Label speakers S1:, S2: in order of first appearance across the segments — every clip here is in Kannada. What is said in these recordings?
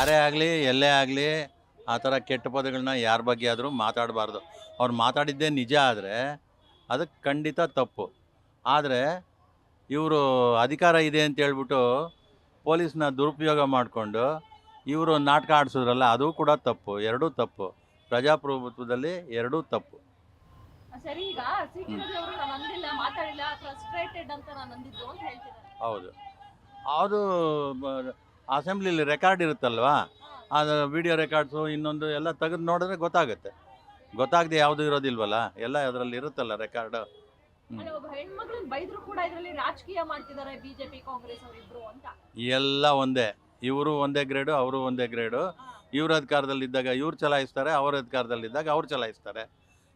S1: ಯಾರೇ ಆಗಲಿ ಎಲ್ಲೇ ಆಗಲಿ ಆ ಥರ ಕೆಟ್ಟ ಪದಗಳನ್ನ ಯಾರ ಬಗ್ಗೆ ಆದರೂ ಮಾತಾಡಬಾರ್ದು. ಅವ್ರು ಮಾತಾಡಿದ್ದೇ ನಿಜ ಆದರೆ ಅದಕ್ಕೆ ಖಂಡಿತ ತಪ್ಪು. ಆದರೆ ಇವರು ಅಧಿಕಾರ ಇದೆ ಅಂತ ಹೇಳ್ಬಿಟ್ಟು ಪೊಲೀಸ್ನ ದುರುಪಯೋಗ ಮಾಡಿಕೊಂಡು ಇವರು ನಾಟಕ ಆಡಿಸಿದ್ರಲ್ಲ ಅದು ಕೂಡ ತಪ್ಪು. ಎರಡೂ ತಪ್ಪು. ಪ್ರಜಾಪ್ರಭುತ್ವದಲ್ಲಿ ಎರಡೂ ತಪ್ಪು.
S2: ಸರಿ ಈಗ ಸಿಟಿ ಅವರು ನಾನು ಅಂದಿಲ್ಲ ಮಾತಾಡಿಲ್ಲ ಫ್ರಸ್ಟ್ರೇಟೆಡ್ ಅಂತ ನಾನು ಅಂದಿದ್ದು ಅಂತ ಹೇಳ್ತಿದ್ದಾರೆ
S1: ಹೌದು. ಅದು ಅಸೆಂಬ್ಲಿಲಿ ರೆಕಾರ್ಡ್ ಇರುತ್ತಲ್ವಾ? ಅದು ವಿಡಿಯೋ ರೆಕಾರ್ಡ್ಸು ಇನ್ನೊಂದು ಎಲ್ಲ ತೆಗೆದು ನೋಡಿದ್ರೆ ಗೊತ್ತಾಗುತ್ತೆ. ಗೊತ್ತಾಗದೆ ಯಾವುದು ಇರೋದಿಲ್ವಲ್ಲ? ಎಲ್ಲ ಅದರಲ್ಲಿ ಇರುತ್ತಲ್ಲ ರೆಕಾರ್ಡ್ ಎಲ್ಲ ಒಂದೇ. ಇವರು ಒಂದೇ ಗ್ರೇಡು ಅವರು ಒಂದೇ ಗ್ರೇಡು ಇವ್ರ ಅಧಿಕಾರದಲ್ಲಿದ್ದಾಗ ಇವ್ರು ಚಲಾಯಿಸ್ತಾರೆ ಅವ್ರ ಅಧಿಕಾರದಲ್ಲಿದ್ದಾಗ ಅವ್ರು ಚಲಾಯಿಸ್ತಾರೆ.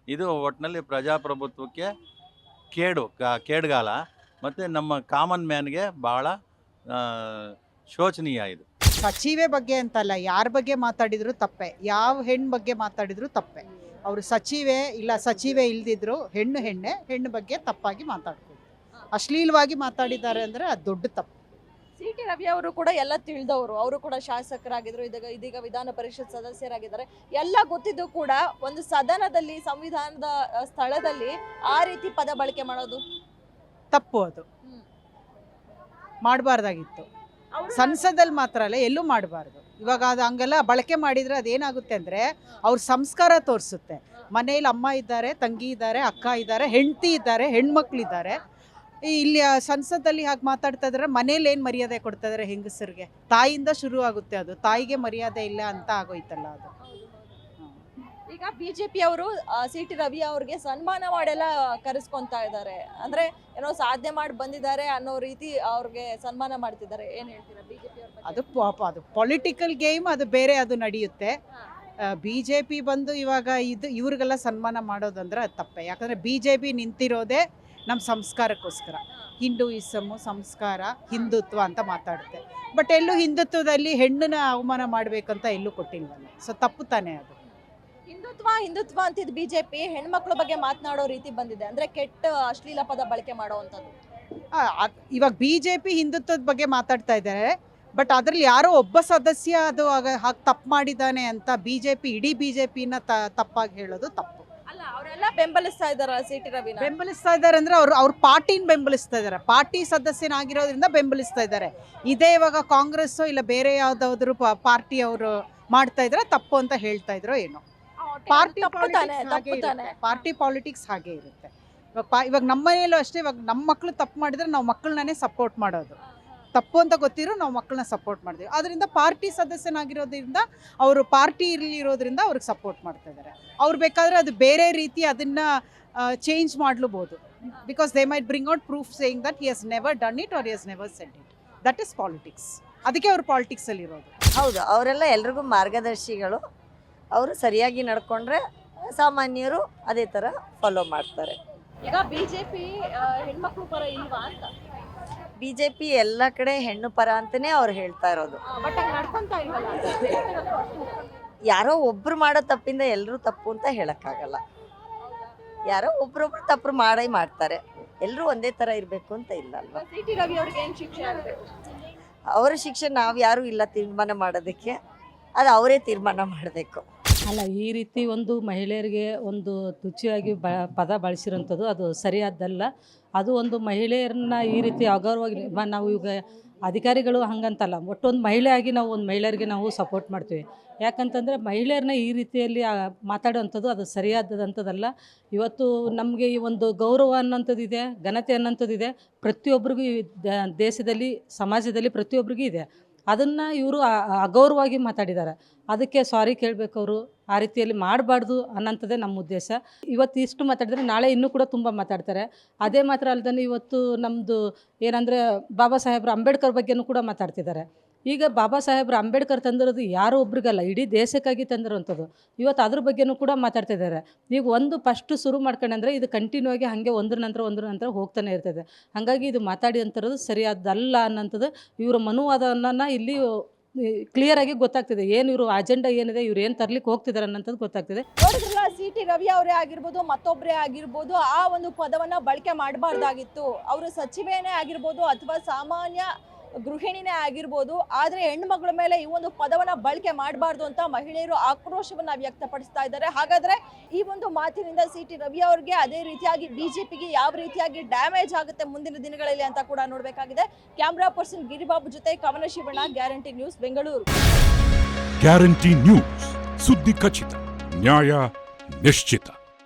S1: ಇದು ಒಟ್ಟಿನಲ್ಲಿ ಪ್ರಜಾಪ್ರಭುತ್ವಕ್ಕೆ ಕೇಡು ಕೇಡ್ಗಾಲ ಕೇಡುಗಾಲ. ಮತ್ತು ನಮ್ಮ ಕಾಮನ್ ಮ್ಯಾನ್ಗೆ ಭಾಳ ಶೋಚನೀಯ ಇದು.
S3: ಸಚಿವೆ ಬಗ್ಗೆ ಅಂತಲ್ಲ ಯಾರ ಬಗ್ಗೆ ಮಾತಾಡಿದ್ರು ತಪ್ಪೆ. ಯಾವ ಹೆಣ್ಣು ಬಗ್ಗೆ ಮಾತಾಡಿದ್ರು ತಪ್ಪೆ. ಅವರು ಸಚಿವೆ ಇಲ್ಲ ಸಚಿವೆ ಇಲ್ದಿದ್ರು ಹೆಣ್ಣು ಹೆಣ್ಣೆ ಹೆಣ್ಣು ಬಗ್ಗೆ ತಪ್ಪಾಗಿ ಮಾತಾಡ್ಬೋದು. ಅಶ್ಲೀಲವಾಗಿ ಮಾತಾಡಿದ್ದಾರೆ ಅಂದ್ರೆ ಅದು ದೊಡ್ಡ ತಪ್ಪು.
S2: ಸಿ ಸಿಟಿ ರವಿ ಅವರು ಕೂಡ ಎಲ್ಲ ತಿಳಿದವರು. ಅವರು ಕೂಡ ಶಾಸಕರಾಗಿದ್ರು ಇದೀಗ ಇದೀಗ ವಿಧಾನ ಪರಿಷತ್ ಸದಸ್ಯರಾಗಿದ್ದಾರೆ. ಎಲ್ಲ ಗೊತ್ತಿದ್ದು ಕೂಡ ಒಂದು ಸದನದಲ್ಲಿ ಸಂವಿಧಾನದ ಸ್ಥಳದಲ್ಲಿ ಆ ರೀತಿ ಪದ ಬಳಕೆ ಮಾಡೋದು?
S3: ತಪ್ಪು ಅದು. ಮಾಡಬಾರ್ದಾಗಿತ್ತು. ಸಂಸದಲ್ಲಿ ಮಾತ್ರ ಅಲ್ಲ, ಎಲ್ಲೂ ಮಾಡಬಾರ್ದು. ಇವಾಗ ಅದು ಹಂಗೆಲ್ಲ ಬಳಕೆ ಮಾಡಿದರೆ ಅದೇನಾಗುತ್ತೆ ಅಂದರೆ ಅವ್ರ ಸಂಸ್ಕಾರ ತೋರಿಸುತ್ತೆ. ಮನೇಲಿ ಅಮ್ಮ ಇದ್ದಾರೆ, ತಂಗಿ ಇದ್ದಾರೆ, ಅಕ್ಕ ಇದ್ದಾರೆ, ಹೆಂಡತಿ ಇದ್ದಾರೆ, ಹೆಣ್ಮಕ್ಳಿದ್ದಾರೆ. ಇಲ್ಲಿ ಸಂಸದಲ್ಲಿ ಹಾಗೆ ಮಾತಾಡ್ತಾ ಇದ್ರೆ ಮನೇಲಿ ಏನು ಮರ್ಯಾದೆ ಕೊಡ್ತಾ ಇದ್ದಾರೆ ಹೆಂಗಸರಿಗೆ? ತಾಯಿಯಿಂದ ಶುರು ಆಗುತ್ತೆ ಅದು. ತಾಯಿಗೆ ಮರ್ಯಾದೆ ಇಲ್ಲ ಅಂತ ಆಗೋಯ್ತಲ್ಲ ಅದು.
S2: ಈಗ ಬಿಜೆಪಿ ಅವರು ಸಿ ಟಿ ರವಿ ಅವ್ರಿಗೆ ಸನ್ಮಾನ ಮಾಡೆಲ್ಲ ಕರೆಸ್ಕೊಂತಾ ಇದ್ದಾರೆ. ಅಂದ್ರೆ ಏನೋ ಸಾಧನೆ ಮಾಡಿ ಬಂದಿದ್ದಾರೆ ಅನ್ನೋ ರೀತಿ ಅವ್ರಿಗೆ ಸನ್ಮಾನ ಮಾಡ್ತಿದ್ದಾರೆ. ಏನ್ ಹೇಳ್ತೀರಾ ಬಿಜೆಪಿ
S3: ಅದು ಪಾಪ ಅದು ಪೊಲಿಟಿಕಲ್ ಗೇಮ್ ಅದು ಬೇರೆ ಅದು ನಡೆಯುತ್ತೆ. ಬಿ ಜೆ ಪಿ ಬಂದು ಇವಾಗ ಇದು ಇವ್ರಿಗೆಲ್ಲ ಸನ್ಮಾನ ಮಾಡೋದಂದ್ರೆ ಅದು ತಪ್ಪೆ. ಯಾಕಂದರೆ ಬಿ ಜೆ ಪಿ ನಿಂತಿರೋದೇ ನಮ್ಮ ಸಂಸ್ಕಾರಕ್ಕೋಸ್ಕರ. ಹಿಂದೂಯಿಸಮು ಸಂಸ್ಕಾರ ಹಿಂದುತ್ವ ಅಂತ ಮಾತಾಡುತ್ತೆ. ಬಟ್ ಎಲ್ಲೂ ಹಿಂದುತ್ವದಲ್ಲಿ ಹೆಣ್ಣನ್ನ ಅವಮಾನ ಮಾಡಬೇಕಂತ ಎಲ್ಲೂ ಕೊಟ್ಟಿಲ್ವಲ್ಲ ಸೊ ತಪ್ಪು ತಾನೇ ಅದು.
S2: ಹಿಂದುತ್ವ ಹಿಂದುತ್ವ ಅಂತಿದ್ ಬಿಜೆಪಿ ಹೆಣ್ಮಕ್ಳ ಬಗ್ಗೆ ಮಾತನಾಡೋ ರೀತಿ ಬಂದಿದೆ. ಅಂದ್ರೆ ಕೆಟ್ಟ ಅಶ್ಲೀಲ ಪದ ಬಳಕೆ ಮಾಡೋವಂಥದ್ದು
S3: ಆ, ಅದ್- ಇವಾಗ ಬಿ ಜೆ ಪಿ ಹಿಂದುತ್ವದ ಬಗ್ಗೆ ಮಾತಾಡ್ತಾ ಇದ್ದಾರೆ. ಬಟ್ ಅದರಲ್ಲಿ ಯಾರೋ ಒಬ್ಬ ಸದಸ್ಯ ಅದು ಹಾಗೆ ತಪ್ಪು ಮಾಡಿದ್ದಾನೆ ಅಂತ ಬಿ ಜೆ ಪಿ ಇಡೀ ಬಿ ಜೆ ಪಿನ ತಪ್ಪಾಗಿ ಹೇಳೋದು ತಪ್ಪು.
S2: ಅಲ್ಲ ಅವರೆಲ್ಲ ಬೆಂಬಲಿಸ್ತಾ ಇದಾರ ಸಿ ಟಿ ರವಿನ?
S3: ಬೆಂಬಲಿಸ್ತಾ ಇದ್ದಾರೆ ಅಂದ್ರೆ ಅವ್ರು ಅವ್ರ ಪಾರ್ಟಿನ ಬೆಂಬಲಿಸ್ತಾ ಇದ್ದಾರೆ. ಪಾರ್ಟಿ ಸದಸ್ಯನಾಗಿರೋದ್ರಿಂದ ಬೆಂಬಲಿಸ್ತಾ ಇದ್ದಾರೆ. ಇದೇ ಇವಾಗ ಕಾಂಗ್ರೆಸ್ ಇಲ್ಲ ಬೇರೆ ಯಾವ್ದಾದ್ರು ಪಾರ್ಟಿ ಅವರು ಮಾಡ್ತಾ ಇದ್ರೆ ತಪ್ಪು ಅಂತ ಹೇಳ್ತಾ ಇದ್ರೋ ಏನೋ. ಪಾರ್ಟಿ
S2: ತಪ್ಪು ತಾನೆ.
S3: ಪಾರ್ಟಿ ಪಾಲಿಟಿಕ್ಸ್ ಹಾಗೆ ಇರುತ್ತೆ. ಇವಾಗ ಪಾ ಇವಾಗ ನಮ್ಮ ಮನೆಯಲ್ಲೂ ಅಷ್ಟೇ ಇವಾಗ ನಮ್ಮ ಮಕ್ಕಳು ತಪ್ಪು ಮಾಡಿದ್ರೆ ನಾವು ಮಕ್ಕಳನ್ನೇ ಸಪೋರ್ಟ್ ಮಾಡೋದು. ತಪ್ಪು ಅಂತ ಗೊತ್ತಿರೋ ನಾವು ಮಕ್ಕಳನ್ನ ಸಪೋರ್ಟ್ ಮಾಡ್ತೀವಿ. ಅದರಿಂದ ಪಾರ್ಟಿ ಸದಸ್ಯನಾಗಿರೋದ್ರಿಂದ ಅವರು ಪಾರ್ಟಿ ಇರೋದ್ರಿಂದ ಅವ್ರಿಗೆ ಸಪೋರ್ಟ್ ಮಾಡ್ತಾ ಇದ್ದಾರೆ ಅವ್ರು ಬೇಕಾದ್ರೆ ಅದು ಬೇರೆ ರೀತಿ ಅದನ್ನ change ಮಾಡ್ಲೂಬೋದು. Because they might bring out proof saying that he has never done it or has never sent it that is politics ಅದಕ್ಕೆ ಅವ್ರು ಪಾಲಿಟಿಕ್ಸಲ್ಲಿ ಇರೋದು
S4: ಹೌದು ಅವರೆಲ್ಲ ಎಲ್ರಿಗೂ ಮಾರ್ಗದರ್ಶಿಗಳು. ಅವರು ಸರಿಯಾಗಿ ನಡ್ಕೊಂಡ್ರೆ ಸಾಮಾನ್ಯರು ಅದೇ ಥರ ಫಾಲೋ ಮಾಡ್ತಾರೆ.
S2: ಈಗ ಬಿಜೆಪಿ ಹೆಣ್ಮಕ್ಳು ಪರ ಇಲ್ವಾ ಅಂತ?
S4: ಬಿ ಜೆ ಪಿ ಎಲ್ಲ ಕಡೆ ಹೆಣ್ಣು ಪರ ಅಂತಲೇ ಅವ್ರು ಹೇಳ್ತಾ ಇರೋದು. ಯಾರೋ ಒಬ್ರು ಮಾಡೋ ತಪ್ಪಿಂದ ಎಲ್ಲರೂ ತಪ್ಪು ಅಂತ ಹೇಳೋಕ್ಕಾಗಲ್ಲ. ಯಾರೋ ಒಬ್ರೊಬ್ರು ತಪ್ಪು ಮಾಡೇ ಮಾಡ್ತಾರೆ. ಎಲ್ಲರೂ ಒಂದೇ ಥರ ಇರಬೇಕು ಅಂತ ಇಲ್ಲ ಅಲ್ವಾ ಅವರ ಶಿಕ್ಷೆ ನಾವು ಯಾರೂ ಇಲ್ಲ ತೀರ್ಮಾನ ಮಾಡೋದಕ್ಕೆ. ಅದು ಅವರೇ ತೀರ್ಮಾನ ಮಾಡಬೇಕು.
S5: ಅಲ್ಲ, ಈ ರೀತಿ ಒಂದು ಮಹಿಳೆಯರಿಗೆ ಒಂದು ತುಚ್ಚಿಯಾಗಿ ಬ, ಪದ ಬಳಸಿರೋಂಥದ್ದು ಅದು ಸರಿಯಾದ್ದಲ್ಲ. ಅದು ಒಂದು ಮಹಿಳೆಯರನ್ನ ಈ ರೀತಿ ಅಗೌರವಾಗಿ ನಾವು ಈಗ ಅಧಿಕಾರಿಗಳು ಹಂಗಂತಲ್ಲ. ಒಟ್ಟೊಂದು ಮಹಿಳೆ ಮಹಿಳೆಯಾಗಿ ನಾವು ಒಂದು ಮಹಿಳೆಯರಿಗೆ ನಾವು ಸಪೋರ್ಟ್ ಮಾಡ್ತೀವಿ. ಯಾಕಂತಂದರೆ ಮಹಿಳೆಯರನ್ನ ಈ ರೀತಿಯಲ್ಲಿ ಮಾತಾಡೋವಂಥದ್ದು ಅದು ಸರಿಯಾದದಂಥದ್ದಲ್ಲ. ಇವತ್ತು ನಮಗೆ ಈ ಒಂದು ಗೌರವ ಅನ್ನೋಂಥದ್ದಿದೆ ಘನತೆ ಅನ್ನೋಂಥದ್ದು ಇದೆ. ಪ್ರತಿಯೊಬ್ಬರಿಗೂ ದೇಶದಲ್ಲಿ, ಸಮಾಜದಲ್ಲಿ ಪ್ರತಿಯೊಬ್ಬರಿಗೂ ಇದೆ. ಅದನ್ನು ಇವರು ಅಗೌರವಾಗಿ ಮಾತಾಡಿದ್ದಾರೆ ಅದಕ್ಕೆ ಸಾರಿ ಕೇಳಬೇಕು ಅವರು ಆ ರೀತಿಯಲ್ಲಿ ಮಾಡಬಾರ್ದು ಅನ್ನೋಂಥದ್ದೇ ನಮ್ಮ ಉದ್ದೇಶ. ಇವತ್ತು ಇಷ್ಟು ಮಾತಾಡಿದ್ರೆ ನಾಳೆ ಇನ್ನೂ ಕೂಡ ತುಂಬ ಮಾತಾಡ್ತಾರೆ. ಅದೇ ಮಾತ್ರ ಅಲ್ಲದೆ ಇವತ್ತು ನಮ್ಮದು ಏನಂದರೆ ಬಾಬಾ ಸಾಹೇಬ್ರ ಅಂಬೇಡ್ಕರ್ ಬಗ್ಗೆನೂ ಕೂಡ ಮಾತಾಡ್ತಿದ್ದಾರೆ. ಈಗ ಬಾಬಾ ಸಾಹೇಬ್ರು ಅಂಬೇಡ್ಕರ್ ತಂದಿರೋದು ಯಾರೋ ಒಬ್ರಿಗಲ್ಲ, ಇಡೀ ದೇಶಕ್ಕಾಗಿ ತಂದಿರೋವಂಥದ್ದು. ಇವತ್ತು ಅದ್ರ ಬಗ್ಗೆನೂ ಕೂಡ ಮಾತಾಡ್ತಿದ್ದಾರೆ. ಈಗ ಒಂದು ಫಸ್ಟ್ ಶುರು ಮಾಡ್ಕೊಂಡ್ರೆ ಇದು ಕಂಟಿನ್ಯೂ ಆಗಿ ಹಾಗೆ ಒಂದ್ರ ನಂತರ ಒಂದ್ರ ನಂತರ ಹೋಗ್ತಾನೆ ಇರ್ತದೆ. ಹಾಗಾಗಿ ಇದು ಮಾತಾಡಿ ಅಂತಿರೋದು ಸರಿಯಾದಲ್ಲ ಅನ್ನೋಂಥದ್ದು ಇವರ ಮನುವಾದವನ್ನು ಇಲ್ಲಿ ಕ್ಲಿಯರಾಗಿ ಗೊತ್ತಾಗ್ತಿದೆ. ಏನು ಇವರು ಅಜೆಂಡಾ ಏನಿದೆ, ಇವ್ರು ಏನು ತರ್ಲಿಕ್ಕೆ ಹೋಗ್ತಿದ್ದಾರೆ ಅನ್ನೋಂಥದ್ದು ಗೊತ್ತಾಗ್ತಿದೆ.
S2: ನೋಡಿದ್ರಲ್ಲ ಸಿ ಟಿ ರವಿ ಅವರೇ ಆಗಿರ್ಬೋದು ಮತ್ತೊಬ್ಬರೇ ಆಗಿರ್ಬೋದು, ಆ ಒಂದು ಪದವನ್ನ ಬಳಕೆ ಮಾಡಬಾರ್ದಾಗಿತ್ತು. ಅವರು ಸಚಿವೇನೇ ಆಗಿರ್ಬೋದು ಅಥವಾ ಸಾಮಾನ್ಯ ಗೃಹಿಣಿನೇ ಆಗಿರ್ಬೋದು, ಆದರೆ ಹೆಣ್ಮಗಳ ಮೇಲೆ ಈ ಒಂದು ಪದವನ್ನು ಬಳಕೆ ಮಾಡಬಾರ್ದು ಅಂತ ಮಹಿಳೆಯರು ಆಕ್ರೋಶವನ್ನು ವ್ಯಕ್ತಪಡಿಸ್ತಾ ಇದ್ದಾರೆ. ಹಾಗಾದ್ರೆ ಈ ಒಂದು ಮಾತಿನಿಂದ ಸಿ ಟಿ ರವಿ ಅವ್ರಿಗೆ ಅದೇ ರೀತಿಯಾಗಿ ಬಿಜೆಪಿಗೆ ಯಾವ ರೀತಿಯಾಗಿ ಡ್ಯಾಮೇಜ್ ಆಗುತ್ತೆ ಮುಂದಿನ ದಿನಗಳಲ್ಲಿ ಅಂತ ಕೂಡ ನೋಡಬೇಕಾಗಿದೆ. ಕ್ಯಾಮ್ರಾ ಪರ್ಸನ್ ಗಿರಿಬಾಬು ಜೊತೆ Kavana Shivanna, guarantee news Bengaluru.
S6: Guarantee news, ಸುದ್ದಿ ಖಚಿತ, ನ್ಯಾಯ ನಿಶ್ಚಿತ.